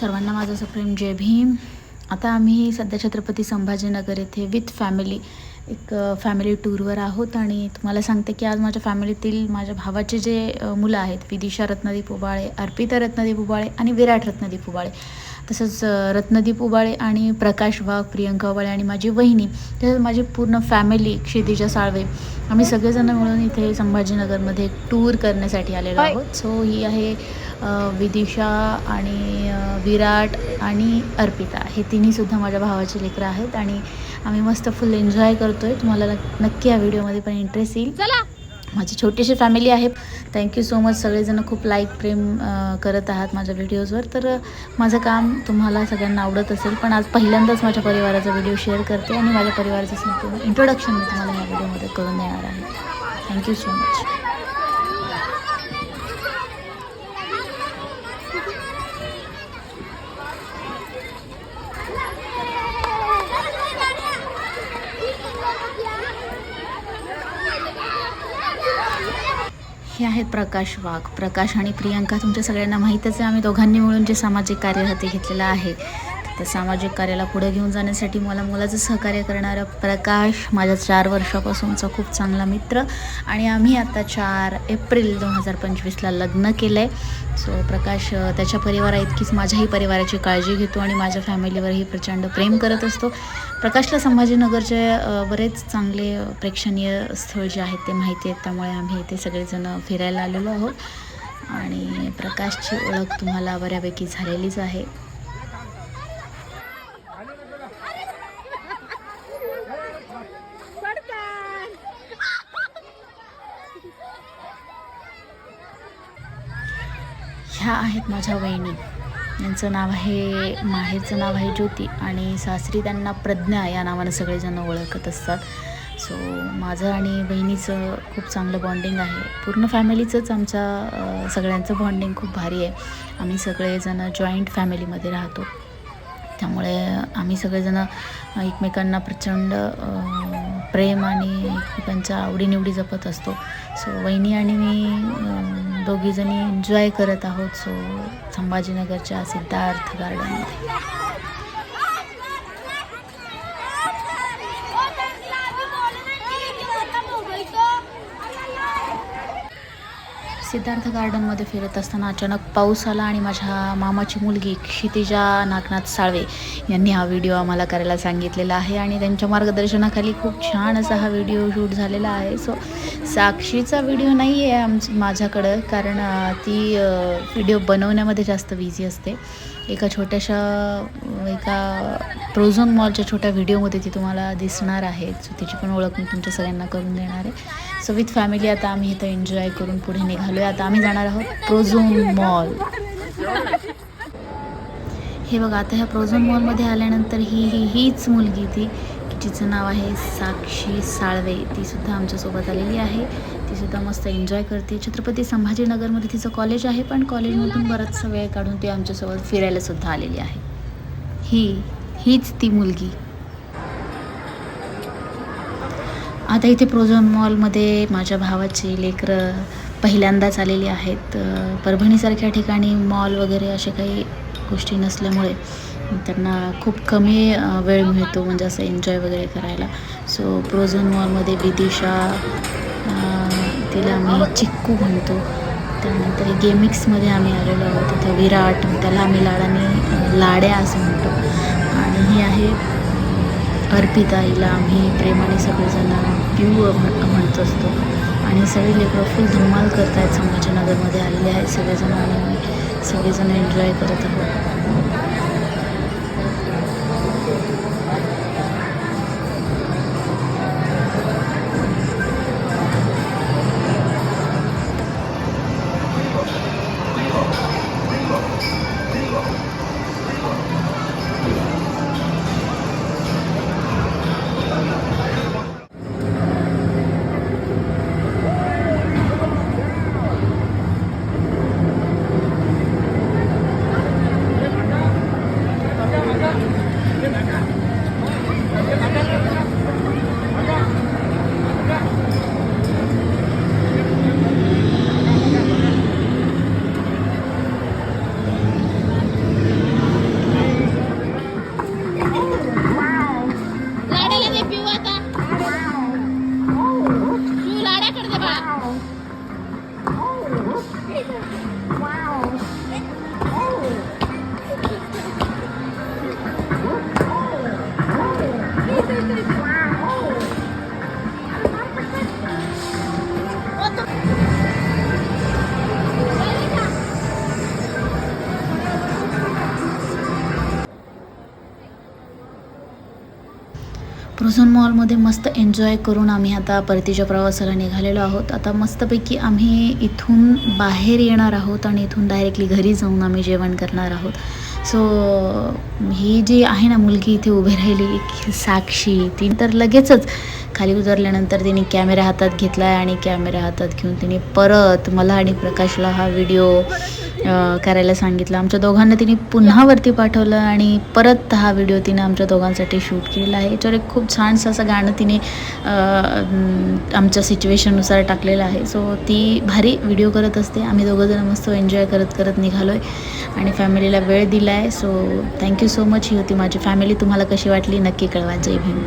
सर्वांना माझं सप्रेम जय भीम. आता आम्ही सध्या छत्रपती संभाजीनगर येथे विथ फॅमिली एक फॅमिली टूरवर आहोत आणि तुम्हाला सांगते की आज माझ्या फॅमिलीतील माझ्या भावाचे जे मुलं आहेत विदिशा रत्नदीप उबाळे अर्पिता रत्नदीप उबाळे आणि विराट रत्नदीप उबाळे तसंच रत्नदीप उबाळे आणि प्रकाश वाघ प्रियंका उबाळे आणि माझी वहिनी तसंच माझी पूर्ण फॅमिली क्षितिजा साळवे आम्ही सगळेजण मिळून इथे संभाजीनगरमध्ये टूर करण्यासाठी आलेलो आहोत. सो ही आहे विदिशा आणि विराट आणि अर्पिता हे तिन्हीसुद्धा माझ्या भावाचे लेकरं आहेत आणि आम्ही मस्त फुल एन्जॉय करतो आहे तुम्हाला नक- नक्की या व्हिडिओमध्ये पण इंटरेस्ट येईल. चला! माझी छोटीशी फॅमिली आहे. थँक्यू सो मच सगळेजण खूप लाईक प्रेम करत आहात माझ्या व्हिडिओजवर तर माझं काम तुम्हाला सगळ्यांना आवडत असेल पण आज पहिल्यांदाच माझ्या परिवाराचा व्हिडिओ शेअर करते आणि माझ्या परिवाराचं संपूर्ण इंट्रोडक्शन मी तुम्हाला या व्हिडिओमध्ये करून देणार आहे. थँक्यू सो मच हे आहेत प्रकाश वाघ. प्रकाश आणि प्रियंका तुमच्या सगळ्यांना माहीतच आहे. आम्ही दोघांनी मिळून जे सामाजिक कार्य हाती घेतलेलं आहे तर सामाजिक कार्याला पुढे घेऊन जाण्यासाठी मला मुलाचं सहकार्य करणारा प्रकाश माझ्या चार वर्षापासूनचा खूप चांगला मित्र. आणि आम्ही आता चार एप्रिल दोन हजार पंचवीसला लग्न केलं आहे सो प्रकाश त्याच्या परिवारा इतकीच माझ्याही परिवाराची काळजी घेतो आणि माझ्या फॅमिलीवरही प्रचंड प्रेम करत असतो. प्रकाशला संभाजीनगरचे बरेच चांगले प्रेक्षणीय स्थळ जे आहेत ते माहिती आहेत. त्यामुळे आम्ही इथे सगळेजण फिरायला आलेलो आहोत. आणि प्रकाशची ओळख तुम्हाला बऱ्यापैकी झालेलीच आहे. ह्या आहेत माझ्या वहिनी. यांचं नाव आहे माहेरचं नाव आहे ज्योती आणि सासरी त्यांना प्रज्ञा या नावानं सगळेजण ओळखत असतात. सो माझं आणि बहिणीचं खूप चांगलं बॉन्डिंग आहे. पूर्ण फॅमिलीचंच आमच्या सगळ्यांचं बॉन्डिंग खूप भारी आहे. आम्ही सगळेजण जॉईंट फॅमिलीमध्ये राहतो. त्यामुळे आम्ही सगळेजण एकमेकांना प्रचंड प्रेम आणि एकमेकांच्या आवडीनिवडी जपत असतो. सो वहिनी आणि मी दोघीजणी एन्जॉय करत आहोत. सो संभाजीनगरच्या सिद्धार्थ गार्डनमध्ये सिद्धार्थ गार्डनमध्ये फिरत असताना अचानक पाऊस आला आणि माझ्या मामाची मुलगी क्षितिजा नागनाथ साळवे यांनी हा व्हिडिओ आम्हाला करायला सांगितलेला आहे आणि त्यांच्या मार्गदर्शनाखाली खूप छान असा हा व्हिडिओ शूट झालेला आहे. सो साक्षीचा व्हिडिओ नाही आहे आमचं माझ्याकडं कारण ती व्हिडिओ बनवण्यामध्ये जास्त बिझी असते. एका छोट्याशा एका प्रोझोन मॉलच्या छोट्या व्हिडिओमध्ये ती तुम्हाला दिसणार आहे. सो तिची पण ओळख मी तुमच्या सगळ्यांना करून देणार आहे. सो विथ फॅमिली आता आम्ही इथं एन्जॉय करून पुढे निघालो आहे आता आम्ही जाणार आहोत प्रोझोन मॉल हे बघा आता ह्या प्रोझोन मॉलमध्ये आल्यानंतर ही ही हीच मुलगी ती जिचं नाव आहे साक्षी साळवे. तीसुद्धा आमच्यासोबत आलेली आहे. तीसुद्धा मस्त एन्जॉय करते. छत्रपती संभाजीनगरमध्ये तिचं कॉलेज आहे पण कॉलेजमधून बराचसा वेळ काढून ती आमच्यासोबत फिरायला सुद्धा आलेली आहे. ही हीच ती मुलगी. आता इथे प्रोझोन मॉलमध्ये माझ्या भावाची लेकरं पहिल्यांदाच आलेली आहेत. परभणीसारख्या ठिकाणी मॉल वगैरे असे काही गोष्टी नसल्यामुळे त्यांना खूप कमी वेळ मिळतो म्हणजे असं एन्जॉय वगैरे करायला. सो प्रोझोन मॉलमध्ये विदिशा तिला आम्ही चिक्कू म्हणतो. त्यानंतर गेमिक्समध्ये आम्ही आलेलो आहोत. तिथं विराट त्याला आम्ही लाडाने लाड्या असं म्हणतो. आणि ही आहे अर्पिता आईला आम्ही प्रेमाने सगळेजण पिऊ म्हण म्हणत असतो. आणि सगळे लेकरं फुल धमाल करत आहेत संभाजीनगरमध्ये आलेले आहेत सगळेजण आणि आम्ही सगळेजण एन्जॉय करत आहोत. प्रोझोन मॉलमध्ये मस्त एन्जॉय करून आम्ही आता परतीच्या प्रवासाला निघालेलो आहोत. आता मस्तपैकी आम्ही इथून बाहेर येणार आहोत आणि इथून डायरेक्टली घरी जाऊन आम्ही जेवण करणार आहोत. सो ही जी आहे ना मुलगी इथे उभी राहिली साक्षी ती तर लगेचच खाली उतरल्यानंतर तिने कॅमेरा हातात घेतला आहे आणि कॅमेरा हातात घेऊन तिने परत मला आणि प्रकाशला हा व्हिडिओ करायला सांगितलं. आमच्या दोघांना तिने पुन्हा वरती पाठवलं आणि परत हा व्हिडिओ तिने आमच्या दोघांसाठी शूट केलेला आहे. याच्यावर एक खूप छानसं असं गाणं तिने आमच्या सिच्युएशननुसार टाकलेलं आहे. सो ती भारी व्हिडिओ करत असते. आम्ही दोघंजणं मस्त एन्जॉय करत करत निघालो आहे आणि फॅमिलीला वेळ दिला आहे so thank you so much. ही होती माझी फॅमिली. तुम्हाला कशी वाटली? नक्की कळवा. जय भीम.